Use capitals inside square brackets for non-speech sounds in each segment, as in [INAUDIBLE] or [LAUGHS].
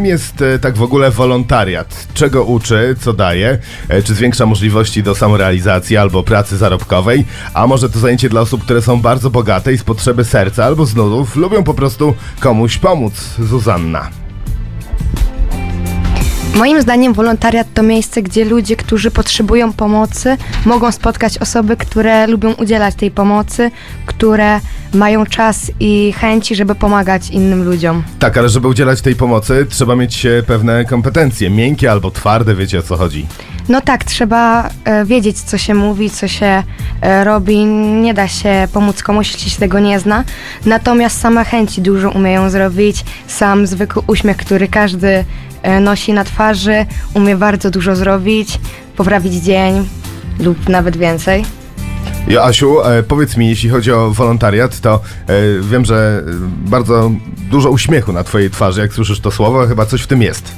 czym jest e, tak w ogóle wolontariat? Czego uczy, co daje? E, Czy zwiększa możliwości do samorealizacji albo pracy zarobkowej? A może to zajęcie dla osób, które są bardzo bogate i z potrzeby serca albo z nudów lubią po prostu komuś pomóc? Zuzanna. Moim zdaniem wolontariat to miejsce, gdzie ludzie, którzy potrzebują pomocy, mogą spotkać osoby, które lubią udzielać tej pomocy, które mają czas i chęci, żeby pomagać innym ludziom. Tak, ale żeby udzielać tej pomocy, trzeba mieć e, pewne kompetencje, miękkie albo twarde, wiecie o co chodzi. No tak, trzeba e, wiedzieć, co się mówi, co się e, robi. Nie da się pomóc komuś, jeśli się tego nie zna. Natomiast same chęci dużo umieją zrobić. Sam zwykły uśmiech, który każdy e, nosi na twarzy, umie bardzo dużo zrobić, poprawić dzień lub nawet więcej. Ja, Asiu, e, powiedz mi, jeśli chodzi o wolontariat, to e, wiem, że e, bardzo dużo uśmiechu na twojej twarzy, jak słyszysz to słowo, chyba coś w tym jest.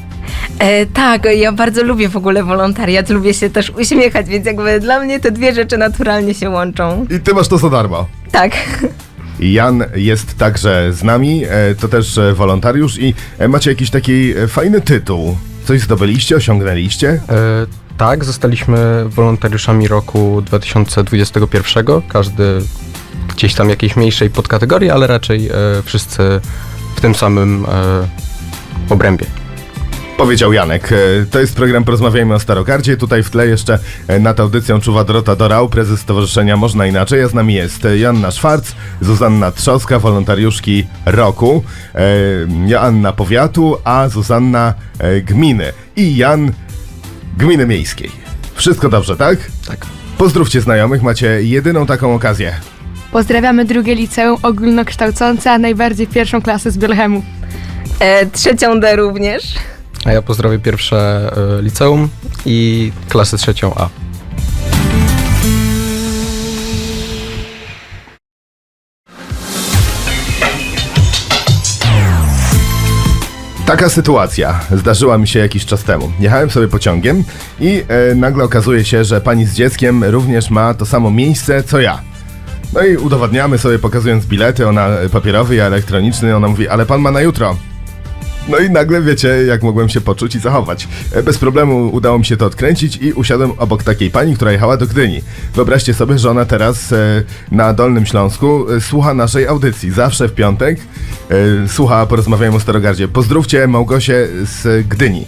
E, tak, ja bardzo lubię w ogóle wolontariat, lubię się też uśmiechać, więc jakby dla mnie te dwie rzeczy naturalnie się łączą. I ty masz to za darmo. Tak. Jan jest także z nami, e, to też e, wolontariusz i e, macie jakiś taki fajny tytuł. Coś zdobyliście, osiągnęliście? E, tak, zostaliśmy wolontariuszami roku 2021. Każdy gdzieś tam jakiejś mniejszej podkategorii, ale raczej e, wszyscy w tym samym e, obrębie. Powiedział Janek. E, To jest program Porozmawiajmy o Starogardzie. Tutaj w tle jeszcze e, nad audycją czuwa Dorota Dorał, prezes Stowarzyszenia Można Inaczej, a z nami jest e, Joanna Szwarc, Zuzanna Trzoska, wolontariuszki roku, Joanna Powiatu, a Zuzanna Gminy i Jan Gminy Miejskiej. Wszystko dobrze, tak? Tak. Pozdrówcie znajomych, macie jedyną taką okazję. Pozdrawiamy drugie liceum ogólnokształcące, a najbardziej pierwszą klasę z Bielchemu. E, trzecią D również. A ja pozdrowię pierwsze e, liceum i klasę trzecią A. Taka sytuacja zdarzyła mi się jakiś czas temu. Jechałem sobie pociągiem i e, nagle okazuje się, że pani z dzieckiem również ma to samo miejsce co ja. No i udowadniamy sobie pokazując bilety, ona e, papierowy, ja elektroniczny, ona mówi, ale pan ma na jutro. No i nagle wiecie, jak mogłem się poczuć i zachować. E, Bez problemu udało mi się to odkręcić i usiadłem obok takiej pani, która jechała do Gdyni. Wyobraźcie sobie, że ona teraz e, na Dolnym Śląsku e, słucha naszej audycji. Zawsze w piątek e, słucha Porozmawiajmy o Starogardzie. Pozdrówcie Małgosię z Gdyni.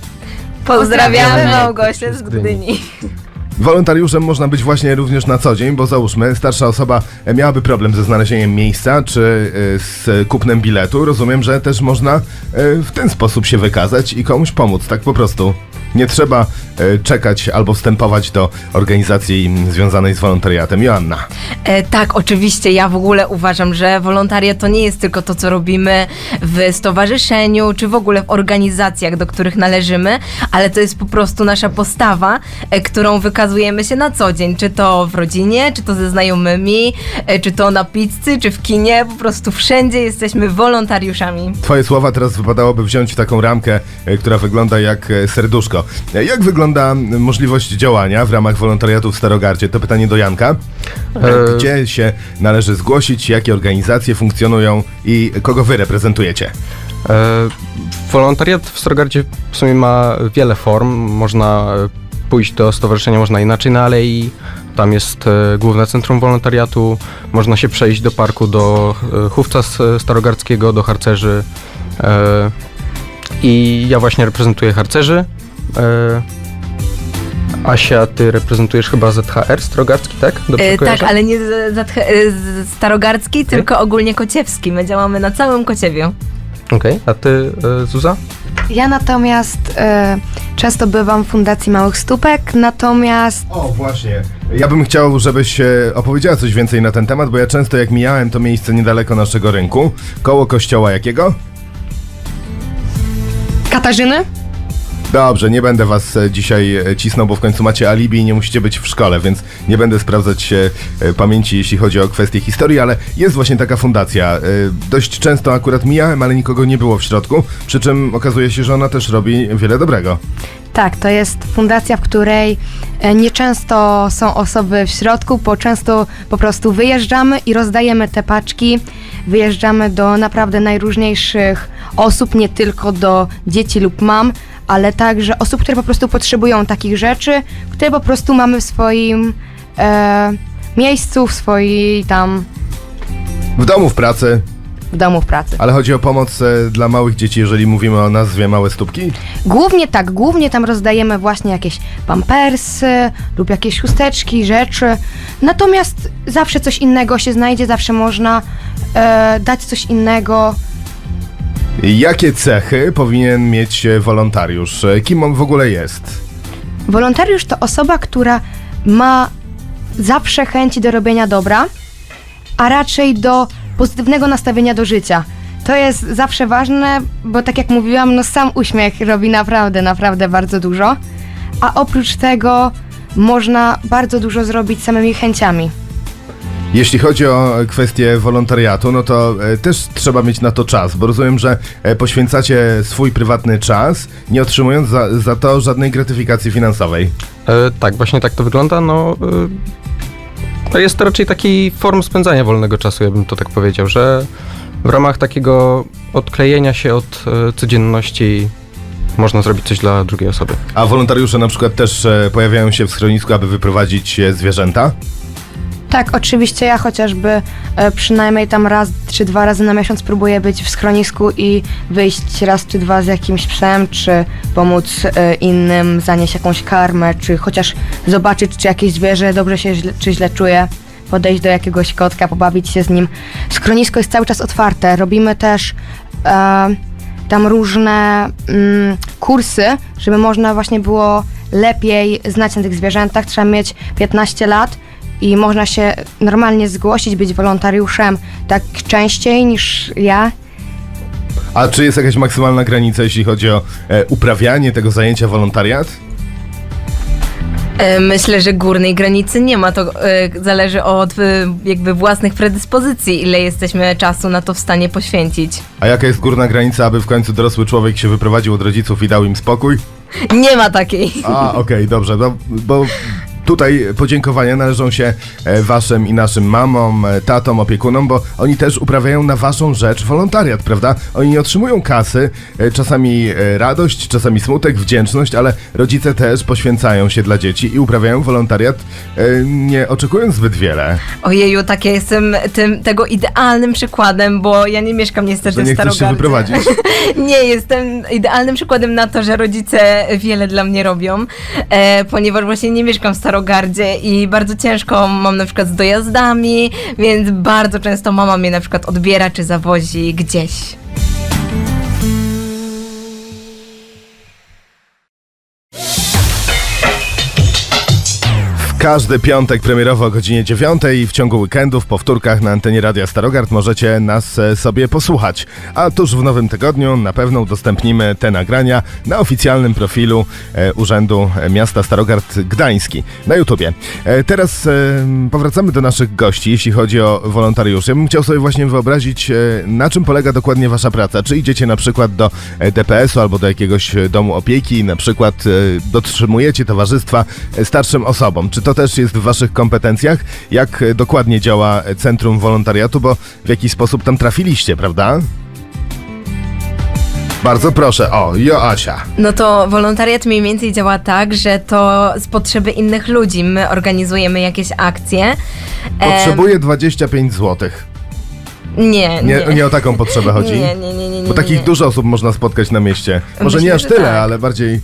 Pozdrawiamy Małgosię z Gdyni. Wolontariuszem można być właśnie również na co dzień, bo załóżmy, starsza osoba e, miałaby problem ze znalezieniem miejsca czy e, z kupnem biletu. Rozumiem, że też można e, w ten sposób się wykazać i komuś pomóc, tak po prostu. Nie trzeba e, czekać albo wstępować do organizacji związanej z wolontariatem. Joanna. E, tak, oczywiście. Ja w ogóle uważam, że wolontariat to nie jest tylko to, co robimy w stowarzyszeniu, czy w ogóle w organizacjach, do których należymy, ale to jest po prostu nasza postawa, e, którą wykazujemy się na co dzień. Czy to w rodzinie, czy to ze znajomymi, e, czy to na pizzy, czy w kinie. Po prostu wszędzie jesteśmy wolontariuszami. Twoje słowa teraz wypadałoby wziąć w taką ramkę, e, która wygląda jak e, serduszko. Jak wygląda możliwość działania w ramach wolontariatu w Starogardzie? To pytanie do Janka. E, Gdzie się należy zgłosić, jakie organizacje funkcjonują i kogo wy reprezentujecie? E, Wolontariat w Starogardzie w sumie ma wiele form. Można e, pójść do stowarzyszenia, można inaczej na alei. Tam jest główne centrum wolontariatu. Można się przejść do parku, do chówca starogardzkiego, do harcerzy. I ja właśnie reprezentuję harcerzy. E, Asia, ty reprezentujesz chyba ZHR Starogardzki, tak? E, tak, ale nie z, z, z starogardzki, tylko ogólnie kociewski. My działamy na całym Kociewiu. Okej, a ty, e, Zuza? Ja natomiast e, często bywam w Fundacji Małych Stópek, natomiast O, właśnie. Ja bym chciał, żebyś e, opowiedziała coś więcej na ten temat, bo ja często jak mijałem to miejsce niedaleko naszego rynku, koło kościoła jakiego? Katarzyny? Dobrze, nie będę was e, dzisiaj e, cisnął, bo w końcu macie alibi i nie musicie być w szkole, więc nie będę sprawdzać e, pamięci, jeśli chodzi o kwestie historii, ale jest właśnie taka fundacja. Dość często akurat mijałem, ale nikogo nie było w środku, przy czym okazuje się, że ona też robi wiele dobrego. Tak, to jest fundacja, w której nieczęsto są osoby w środku, bo często po prostu wyjeżdżamy i rozdajemy te paczki wyjeżdżamy do naprawdę najróżniejszych osób, nie tylko do dzieci lub mam, ale także osób, które po prostu potrzebują takich rzeczy, które po prostu mamy w swoim e, miejscu, w swojej tam W domu, w pracy, w domu w pracy. ale chodzi o pomoc e, dla małych dzieci, jeżeli mówimy o nazwie Małe Stópki? Głównie tak, głównie tam rozdajemy właśnie jakieś pampersy lub jakieś chusteczki, rzeczy. Natomiast zawsze coś innego się znajdzie, zawsze można e, dać coś innego. Jakie cechy powinien mieć e, wolontariusz? E, Kim on w ogóle jest? Wolontariusz to osoba, która ma zawsze chęci do robienia dobra, a raczej do pozytywnego nastawienia do życia. To jest zawsze ważne, bo tak jak mówiłam, no sam uśmiech robi naprawdę, naprawdę bardzo dużo. A oprócz tego można bardzo dużo zrobić samymi chęciami. Jeśli chodzi o kwestię wolontariatu, no to e, też trzeba mieć na to czas, bo rozumiem, że e, poświęcacie swój prywatny czas, nie otrzymując za, za to żadnej gratyfikacji finansowej. E, tak, właśnie tak to wygląda. No, e, to jest to raczej taki form spędzania wolnego czasu, ja bym to tak powiedział, że w ramach takiego odklejenia się od e, codzienności można zrobić coś dla drugiej osoby. A wolontariusze na przykład też e, pojawiają się w schronisku, aby wyprowadzić zwierzęta? Tak, oczywiście ja chociażby e, przynajmniej tam raz czy dwa razy na miesiąc próbuję być w schronisku i wyjść raz czy dwa z jakimś psem, czy pomóc e, innym zanieść jakąś karmę, czy chociaż zobaczyć, czy jakieś zwierzę dobrze się źle, czy źle czuje, podejść do jakiegoś kotka, pobawić się z nim. Schronisko jest cały czas otwarte. Robimy też e, tam różne mm, kursy, żeby można właśnie było lepiej znać na tych zwierzętach. Trzeba mieć 15 lat i można się normalnie zgłosić, być wolontariuszem tak częściej niż ja. A czy jest jakaś maksymalna granica, jeśli chodzi o e, uprawianie tego zajęcia wolontariat? E, Myślę, że górnej granicy nie ma. To e, zależy od e, jakby własnych predyspozycji, ile jesteśmy czasu na to w stanie poświęcić. A jaka jest górna granica, aby w końcu dorosły człowiek się wyprowadził od rodziców i dał im spokój? Nie ma takiej. A, okej, dobrze, no, bo tutaj podziękowania należą się e, waszym i naszym mamom, e, tatom, opiekunom, bo oni też uprawiają na waszą rzecz wolontariat, prawda? Oni nie otrzymują kasy, e, czasami radość, czasami smutek, wdzięczność, ale rodzice też poświęcają się dla dzieci i uprawiają wolontariat, nie oczekując zbyt wiele. Ojeju, tak ja jestem tym, tego idealnym przykładem, bo ja nie mieszkam niestety Że w nie chcesz się Starogardzie. wyprowadzić. [LAUGHS] Nie, jestem idealnym przykładem na to, że rodzice wiele dla mnie robią, ponieważ właśnie nie mieszkam w Starogardzie i bardzo ciężko mam na przykład z dojazdami, więc bardzo często mama mnie na przykład odbiera czy zawozi gdzieś. Każdy piątek premierowo o godzinie 9 i w ciągu weekendu w powtórkach na antenie Radia Starogard możecie nas e, sobie posłuchać. A tuż w nowym tygodniu na pewno udostępnimy te nagrania na oficjalnym profilu e, Urzędu Miasta Starogard Gdański na YouTubie. E, teraz powracamy do naszych gości, jeśli chodzi o wolontariuszy. Ja bym chciał sobie właśnie wyobrazić, na czym polega dokładnie wasza praca. Czy idziecie na przykład do DPS-u albo do jakiegoś domu opieki, na przykład dotrzymujecie towarzystwa starszym osobom. Czy to też jest w waszych kompetencjach? Jak e, dokładnie działa Centrum Wolontariatu, bo w jakiś sposób tam trafiliście, prawda? Bardzo proszę, o, Joasia. No to wolontariat mniej więcej działa tak, że to z potrzeby innych ludzi my organizujemy jakieś akcje. Potrzebuję 25 zł. nie, Nie, nie. nie o taką potrzebę chodzi? Nie, nie, nie, nie, nie. Bo takich dużo osób można spotkać na mieście. Może Myślę, nie aż tyle, tak. ale bardziej.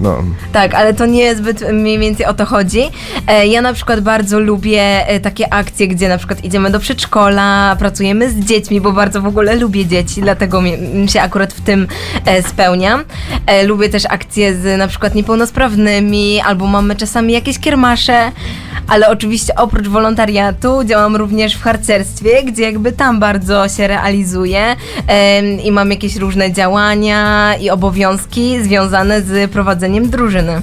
No. Tak, ale to nie zbyt mniej więcej o to chodzi. E, ja na przykład bardzo lubię e, takie akcje, gdzie na przykład idziemy do przedszkola, pracujemy z dziećmi, bo bardzo w ogóle lubię dzieci, dlatego mi, się akurat w tym e, spełniam. Lubię też akcje z na przykład niepełnosprawnymi, albo mamy czasami jakieś kiermasze, ale oczywiście oprócz wolontariatu działam również w harcerstwie, gdzie jakby tam bardzo się realizuję i mam jakieś różne działania i obowiązki związane z prowadzeniem drużyny.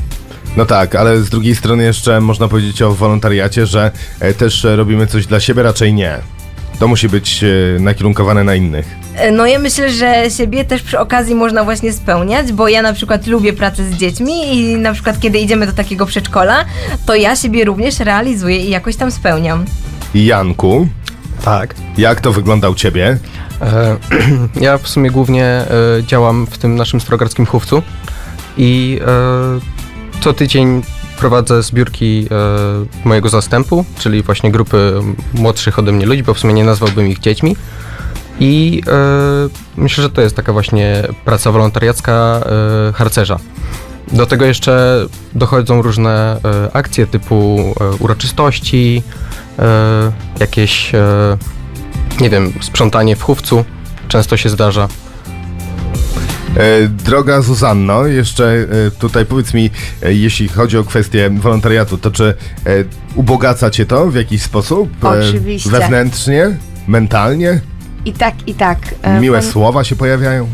No tak, ale z drugiej strony jeszcze można powiedzieć o wolontariacie, że e, też e, robimy coś dla siebie, raczej nie. To musi być e, nakierunkowane na innych. E, No ja myślę, że siebie też przy okazji można właśnie spełniać, bo ja na przykład lubię pracę z dziećmi i na przykład kiedy idziemy do takiego przedszkola, to ja siebie również realizuję i jakoś tam spełniam. Janku, Tak. Jak to wygląda u ciebie? E, [CLEARS THROAT] ja w sumie głównie e, działam w tym naszym starogardzkim chówcu i e, co tydzień prowadzę zbiórki e, mojego zastępu, czyli właśnie grupy młodszych ode mnie ludzi, bo w sumie nie nazwałbym ich dziećmi. I e, myślę, że to jest taka właśnie praca wolontariacka e, harcerza. Do tego jeszcze dochodzą różne akcje typu uroczystości, jakieś, nie wiem, sprzątanie w chówcu. Często się zdarza. E, Droga Zuzanno, jeszcze e, tutaj powiedz mi, e, jeśli chodzi o kwestię wolontariatu, to czy ubogaca cię to w jakiś sposób? Oczywiście. Wewnętrznie? Mentalnie? I tak, i tak. Miłe pan- słowa się pojawiają?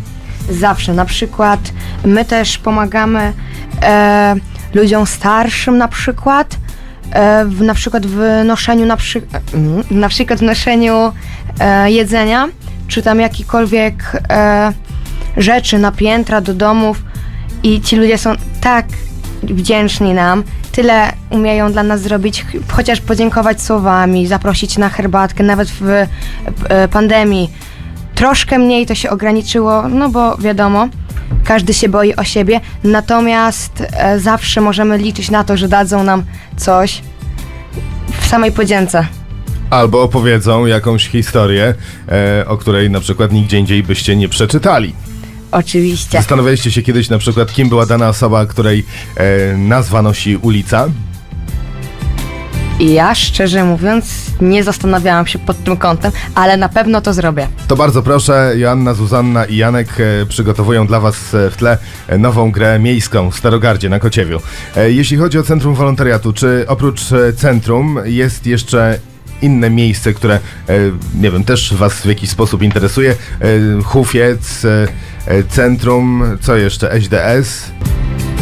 Zawsze. Na przykład my też pomagamy e, ludziom starszym na przykład. E, w, na przykład w noszeniu na, przy, mm, na przykład w noszeniu e, jedzenia, czy tam jakikolwiek e, rzeczy na piętra do domów i ci ludzie są tak wdzięczni nam, tyle umieją dla nas zrobić, ch- chociaż podziękować słowami, zaprosić na herbatkę, nawet w e, pandemii. Troszkę mniej to się ograniczyło, no bo wiadomo, każdy się boi o siebie, natomiast e, zawsze możemy liczyć na to, że dadzą nam coś w samej podzięce. Albo opowiedzą jakąś historię, e, o której na przykład nigdzie indziej byście nie przeczytali. Oczywiście. Zastanawialiście się kiedyś na przykład, kim była dana osoba, której e, nazwa nosi ulica? I ja szczerze mówiąc nie zastanawiałam się pod tym kątem, ale na pewno to zrobię. To bardzo proszę, Joanna, Zuzanna i Janek e, przygotowują dla Was e, w tle e, nową grę miejską w Starogardzie na Kociewiu. E, Jeśli chodzi o Centrum Wolontariatu, czy oprócz e, centrum jest jeszcze inne miejsce, które, e, nie wiem, też Was w jakiś sposób interesuje? E, Hufiec, e, centrum, co jeszcze? SDS?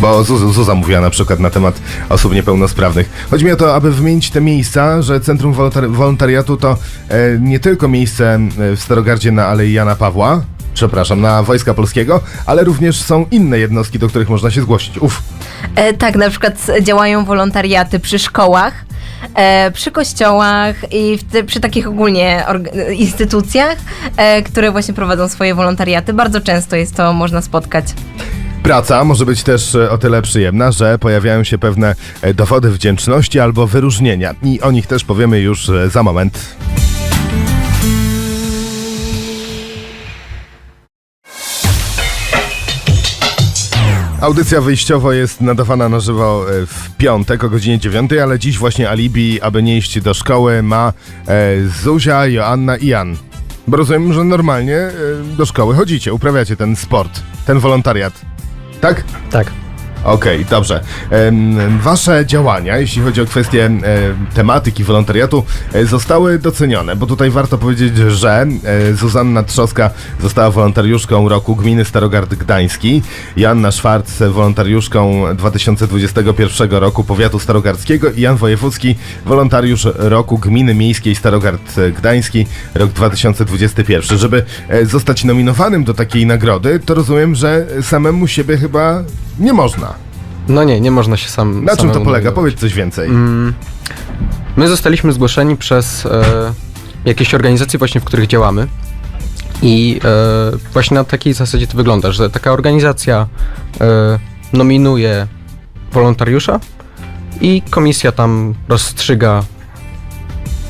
Bo Zuza, mówiła na przykład na temat osób niepełnosprawnych. Chodzi mi o to, aby wymienić te miejsca, że Centrum Wolontari- Wolontariatu to e, nie tylko miejsce e, w Starogardzie na Alei Jana Pawła, przepraszam, na Wojska Polskiego, ale również są inne jednostki, do których można się zgłosić. Uf, E, tak, na przykład działają wolontariaty przy szkołach, e, przy kościołach i te, przy takich ogólnie instytucjach, e, które właśnie prowadzą swoje wolontariaty. Bardzo często jest to można spotkać. Praca może być też e, o tyle przyjemna, że pojawiają się pewne e, dowody wdzięczności albo wyróżnienia i o nich też powiemy już e, za moment. Audycja wyjściowo jest nadawana na żywo e, w piątek o godzinie 9, ale dziś właśnie alibi, aby nie iść do szkoły, ma e, Zuzia, Joanna i Jan. Bo rozumiem, że normalnie e, do szkoły chodzicie, uprawiacie ten sport, ten wolontariat. Tak? Tak. Okej, dobrze. Wasze działania, jeśli chodzi o kwestię e, tematyki wolontariatu, e, zostały docenione, bo tutaj warto powiedzieć, że e, Zuzanna Trzoska została wolontariuszką roku Gminy Starogard Gdański, Joanna Szwarc wolontariuszką 2021 roku Powiatu Starogardzkiego i Jan Wojewódzki wolontariusz roku Gminy Miejskiej Starogard Gdański rok 2021. Żeby e, zostać nominowanym do takiej nagrody, to rozumiem, że samemu siebie chyba nie można. No nie, nie można się sam. Na czym to polega? Powiedz coś więcej. Mm, My zostaliśmy zgłoszeni przez e, jakieś organizacje właśnie, w których działamy. I e, właśnie na takiej zasadzie to wygląda, że taka organizacja e, nominuje wolontariusza i komisja tam rozstrzyga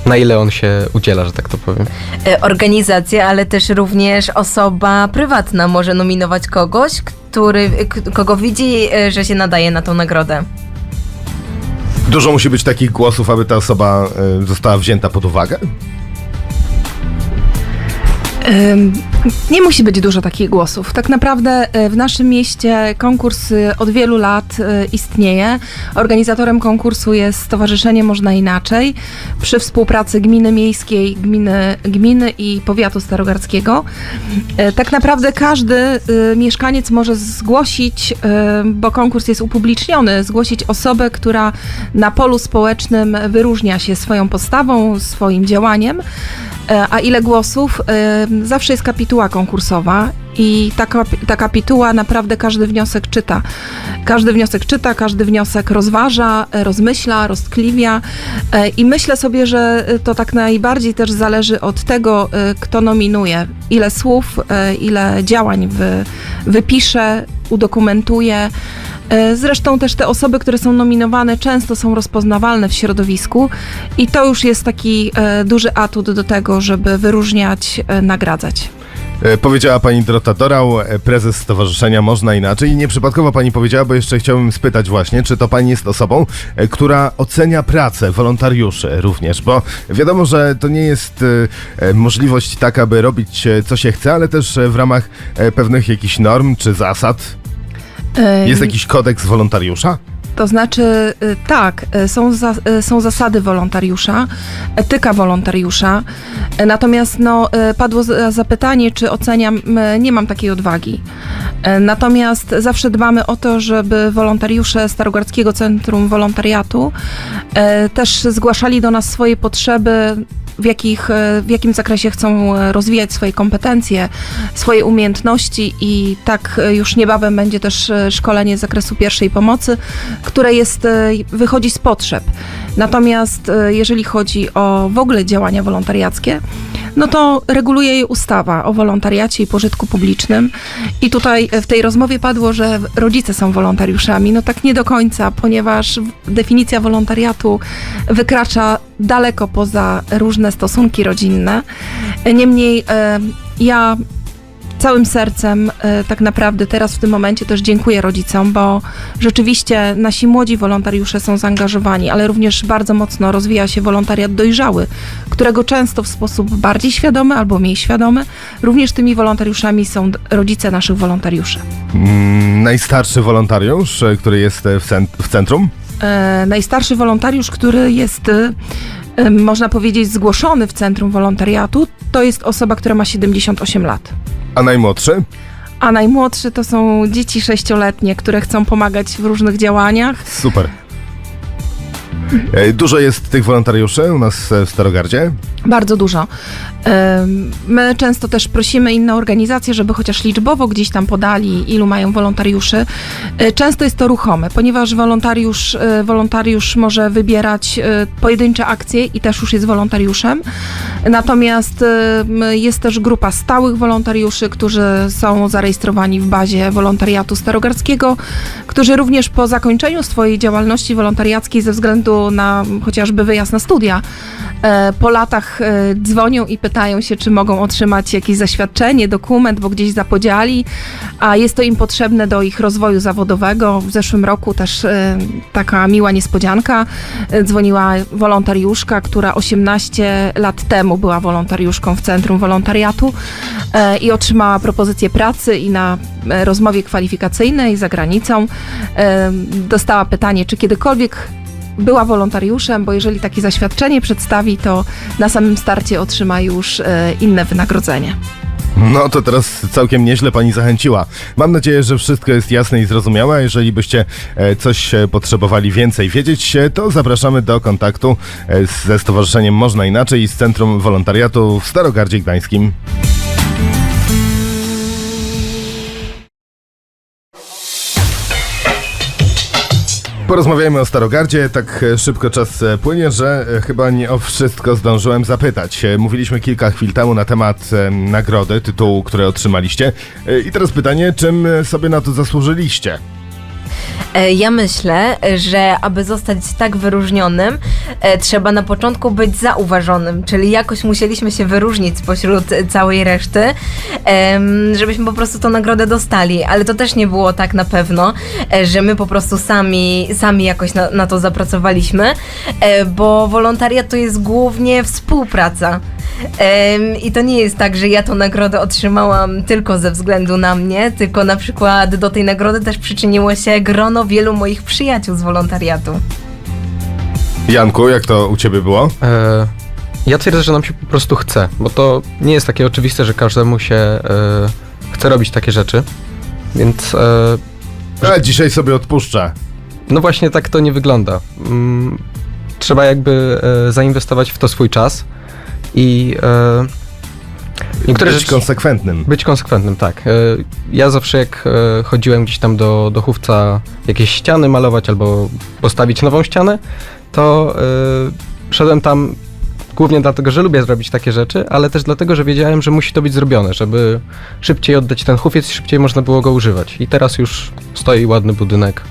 na ile on się udziela, że tak to powiem. E, Organizacja, ale też również osoba prywatna może nominować kogoś, który, kogo widzi, e, że się nadaje na tą nagrodę. Dużo musi być takich głosów, aby ta osoba y, została wzięta pod uwagę? Nie musi być dużo takich głosów. Tak naprawdę y, w naszym mieście konkurs y, od wielu lat y, istnieje. Organizatorem konkursu jest Stowarzyszenie Można Inaczej przy współpracy Gminy Miejskiej, Gminy, gminy i Powiatu Starogardzkiego. Tak naprawdę każdy mieszkaniec może zgłosić, bo konkurs jest upubliczniony, zgłosić osobę, która na polu społecznym wyróżnia się swoją postawą, swoim działaniem. E, A ile głosów? E, Zawsze jest kapituła konkursowa I ta, ta kapituła naprawdę każdy wniosek czyta. Każdy wniosek czyta, każdy wniosek rozważa, e, rozmyśla, roztkliwia. I myślę sobie, że to tak najbardziej też zależy od tego, kto nominuje, ile słów, ile działań wy, wypisze, udokumentuje. E, Zresztą też te osoby, które są nominowane, często są rozpoznawalne w środowisku i to już jest taki e, duży atut do tego, żeby wyróżniać, e, nagradzać. Powiedziała pani Dorota Dorał, prezes Stowarzyszenia Można Inaczej. Nieprzypadkowo pani powiedziała, bo jeszcze chciałbym spytać właśnie, czy to pani jest osobą, która ocenia pracę wolontariuszy również, bo wiadomo, że to nie jest możliwość taka, aby robić co się chce, ale też w ramach pewnych jakichś norm czy zasad. Jest jakiś kodeks wolontariusza? To znaczy, y, tak, y, są, za, y, są zasady wolontariusza, etyka wolontariusza, natomiast no, padło zapytanie, czy oceniam, nie mam takiej odwagi. Natomiast zawsze dbamy o to, żeby wolontariusze Starogardzkiego Centrum Wolontariatu też zgłaszali do nas swoje potrzeby, w, jakich, w jakim zakresie chcą rozwijać swoje kompetencje, swoje umiejętności i tak już niebawem będzie też szkolenie z zakresu pierwszej pomocy, które jest, e, wychodzi z potrzeb. Natomiast e, jeżeli chodzi o w ogóle działania wolontariackie, no to reguluje je ustawa o wolontariacie i pożytku publicznym. I tutaj e, w tej rozmowie padło, że rodzice są wolontariuszami. No tak nie do końca, ponieważ definicja wolontariatu wykracza daleko poza różne stosunki rodzinne. Niemniej ja całym sercem e, tak naprawdę teraz w tym momencie też dziękuję rodzicom, bo rzeczywiście nasi młodzi wolontariusze są zaangażowani, ale również bardzo mocno rozwija się wolontariat dojrzały, którego często w sposób bardziej świadomy albo mniej świadomy również tymi wolontariuszami są rodzice naszych wolontariuszy. Mm, najstarszy wolontariusz, e, który jest e, w, w centrum? E, najstarszy wolontariusz, który jest, e, e, można powiedzieć, zgłoszony w Centrum Wolontariatu, to jest osoba, która ma 78 lat. A najmłodszy? A najmłodszy to są dzieci sześcioletnie, które chcą pomagać w różnych działaniach. Super. E, Dużo jest tych wolontariuszy u nas e, w Starogardzie. Bardzo dużo. My często też prosimy inne organizacje, żeby chociaż liczbowo gdzieś tam podali, ilu mają wolontariuszy. E, Często jest to ruchome, ponieważ wolontariusz, wolontariusz może wybierać pojedyncze akcje i też już jest wolontariuszem. Natomiast jest też grupa stałych wolontariuszy, którzy są zarejestrowani w bazie wolontariatu starogardzkiego, którzy również po zakończeniu swojej działalności wolontariackiej ze względu na chociażby wyjazd na studia, e, po latach e, dzwonią i pytają się, czy mogą otrzymać jakieś zaświadczenie, dokument, bo gdzieś zapodziali, a jest to im potrzebne do ich rozwoju zawodowego. W zeszłym roku też e, taka miła niespodzianka. Dzwoniła wolontariuszka, która 18 lat temu była wolontariuszką w Centrum Wolontariatu i otrzymała propozycję pracy i na rozmowie kwalifikacyjnej za granicą dostała pytanie, czy kiedykolwiek była wolontariuszem, bo jeżeli takie zaświadczenie przedstawi, to na samym starcie otrzyma już e, inne wynagrodzenie. No to teraz całkiem nieźle pani zachęciła. Mam nadzieję, że wszystko jest jasne i zrozumiałe. Jeżeli byście e, coś e, potrzebowali więcej wiedzieć, to zapraszamy do kontaktu ze Stowarzyszeniem Można Inaczej i z Centrum Wolontariatu w Starogardzie Gdańskim. Porozmawiajmy o Starogardzie. Tak e, szybko czas e, płynie, że e, chyba nie o wszystko zdążyłem zapytać. Mówiliśmy kilka chwil temu na temat nagrody, tytułu, który otrzymaliście. I teraz pytanie, czym sobie na to zasłużyliście? E, Ja myślę, że aby zostać tak wyróżnionym, e, trzeba na początku być zauważonym, czyli jakoś musieliśmy się wyróżnić spośród całej reszty, żebyśmy po prostu tą nagrodę dostali, ale to też nie było tak na pewno, e, że my po prostu sami, sami jakoś na, na to zapracowaliśmy, bo wolontariat to jest głównie współpraca. I to nie jest tak, że ja tą nagrodę otrzymałam tylko ze względu na mnie, tylko na przykład do tej nagrody też przyczyniło się grono wielu moich przyjaciół z wolontariatu. Janku, jak to u ciebie było? E, ja twierdzę, że nam się po prostu chce, bo to nie jest takie oczywiste, że każdemu się e, chce robić takie rzeczy. Więc e, A, dzisiaj sobie odpuszczę. no właśnie tak to nie wygląda. Mm, trzeba jakby e, zainwestować w to swój czas i e, Niektóre być rzeczy- konsekwentnym. Być konsekwentnym, tak. E, Ja zawsze jak e, chodziłem gdzieś tam do, do chówca jakieś ściany malować albo postawić nową ścianę, to e, szedłem tam głównie dlatego, że lubię zrobić takie rzeczy, ale też dlatego, że wiedziałem, że musi to być zrobione, żeby szybciej oddać ten hufiec i szybciej można było go używać. I teraz już stoi ładny budynek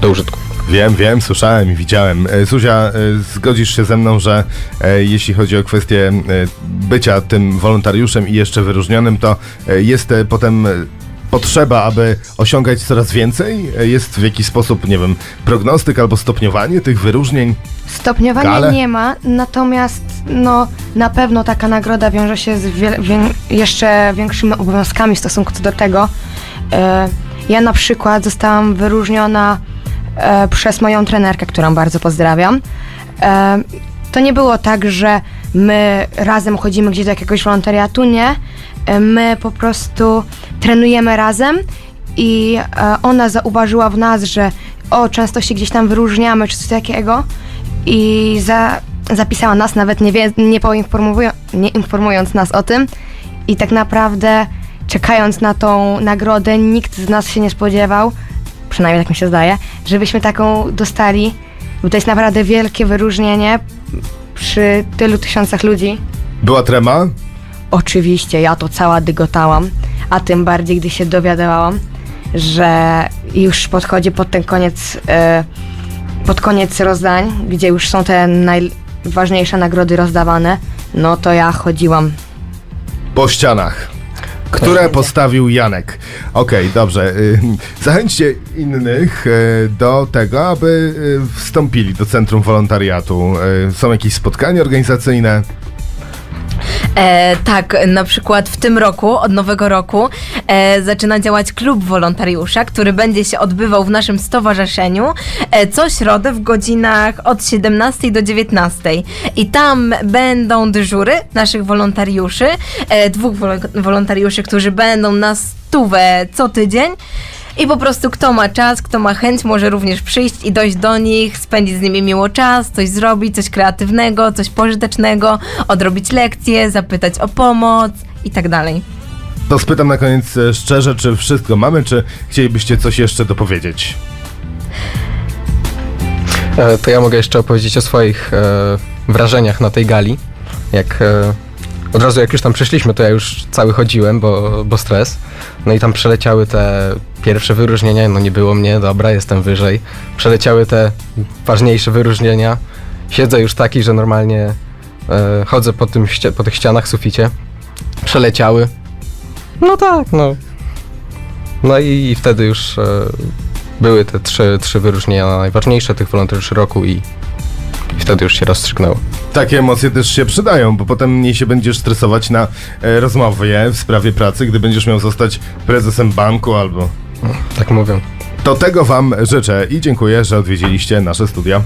do użytku. Wiem, wiem, słyszałem i widziałem. E, Zuzia, e, zgodzisz się ze mną, że e, jeśli chodzi o kwestię bycia tym wolontariuszem i jeszcze wyróżnionym, to jest potem potrzeba, aby osiągać coraz więcej? Jest w jakiś sposób, nie wiem, prognostyk albo stopniowanie tych wyróżnień? Stopniowania Gale? nie ma, natomiast no, na pewno taka nagroda wiąże się z wiel- wię- jeszcze większymi obowiązkami w stosunku do tego. E, ja na przykład zostałam wyróżniona e, przez moją trenerkę, którą bardzo pozdrawiam. E, to nie było tak, że my razem chodzimy gdzieś do jakiegoś wolontariatu, nie. E, my po prostu trenujemy razem i e, ona zauważyła w nas, że o, często się gdzieś tam wyróżniamy, czy coś takiego i za, zapisała nas, nawet nie, wie, nie, nie informując nas o tym i tak naprawdę czekając na tą nagrodę nikt z nas się nie spodziewał, przynajmniej tak mi się zdaje, żebyśmy taką dostali, bo to jest naprawdę wielkie wyróżnienie przy tylu tysiącach ludzi. Była trema? Oczywiście, ja to cała dygotałam, a tym bardziej, gdy się dowiadywałam, że już podchodzi pod ten koniec, e, pod koniec rozdań, gdzie już są te najważniejsze nagrody rozdawane, no to ja chodziłam. Po ścianach. Które postawił Janek. Okej, dobrze. y, Zachęćcie innych y, do tego, aby y, wstąpili do Centrum Wolontariatu. Są jakieś spotkania organizacyjne? E, tak, na przykład w tym roku, od nowego roku, e, zaczyna działać klub wolontariusza, który będzie się odbywał w naszym stowarzyszeniu e, co środę w godzinach od 17 do 19. I tam będą dyżury naszych wolontariuszy, e, dwóch wolo- wolontariuszy, którzy będą na stówę co tydzień. I po prostu kto ma czas, kto ma chęć, może również przyjść i dojść do nich, spędzić z nimi miło czas, coś zrobić, coś kreatywnego, coś pożytecznego, odrobić lekcje, zapytać o pomoc i tak dalej. To spytam na koniec e, szczerze, czy wszystko mamy, czy chcielibyście coś jeszcze dopowiedzieć? E, To ja mogę jeszcze opowiedzieć o swoich e, wrażeniach na tej gali. Jak e, od razu jak już tam przyszliśmy, to ja już cały chodziłem, bo, bo stres. No i tam przeleciały te pierwsze wyróżnienia, no nie było mnie, dobra, jestem wyżej. Przeleciały te ważniejsze wyróżnienia. Siedzę już taki, że normalnie e, chodzę po, tym po tych ścianach, suficie. Przeleciały. No tak, no. No i, i wtedy już e, były te trzy, trzy wyróżnienia najważniejsze tych wolontariuszy roku i, i wtedy już się rozstrzygnęło. Takie emocje też się przydają, bo potem mniej się będziesz stresować na e, rozmowie w sprawie pracy, gdy będziesz miał zostać prezesem banku albo... Tak mówią. To tego wam życzę i dziękuję, że odwiedziliście nasze studia.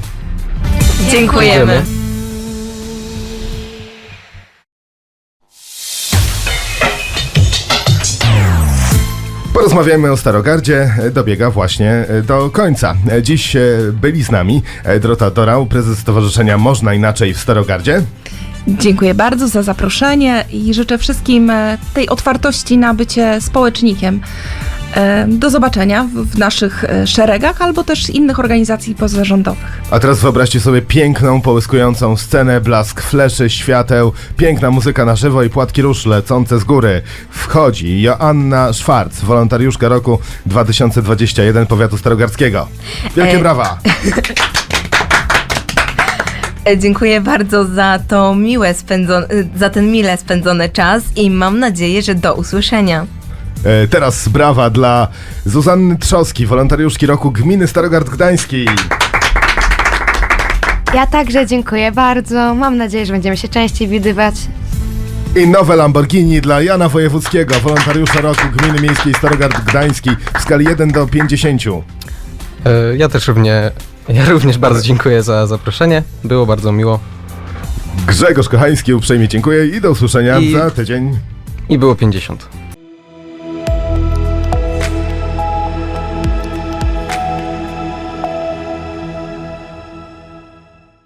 Dziękujemy. Porozmawiajmy o Starogardzie. E, Dobiega właśnie e, do końca. E, Dziś byli z nami Dorota Dorał, prezes Stowarzyszenia Można Inaczej w Starogardzie. Dziękuję bardzo za zaproszenie i życzę wszystkim tej otwartości na bycie społecznikiem. E, Do zobaczenia w- naszych e, szeregach albo też innych organizacji pozarządowych. A teraz wyobraźcie sobie piękną, połyskującą scenę, blask fleszy, świateł, piękna muzyka na żywo i płatki róż lecące z góry. Wchodzi Joanna Szwarc, wolontariuszka roku 2021 Powiatu Starogardzkiego. Wielkie Ej. brawa! [LAUGHS] E, Dziękuję bardzo za to miłe spędzone, za ten mile spędzony czas i mam nadzieję, że do usłyszenia. E, Teraz brawa dla Zuzanny Trzoski, wolontariuszki roku Gminy Starogard Gdański. Ja także dziękuję bardzo. Mam nadzieję, że będziemy się częściej widywać. I nowe Lamborghini dla Jana Wojewódzkiego, wolontariusza roku Gminy Miejskiej Starogard Gdański w skali 1 do 50. E, Ja też równie, ja również bardzo dziękuję za zaproszenie. Było bardzo miło Grzegorz Kochański uprzejmie dziękuję i do usłyszenia I- za tydzień. i było 50.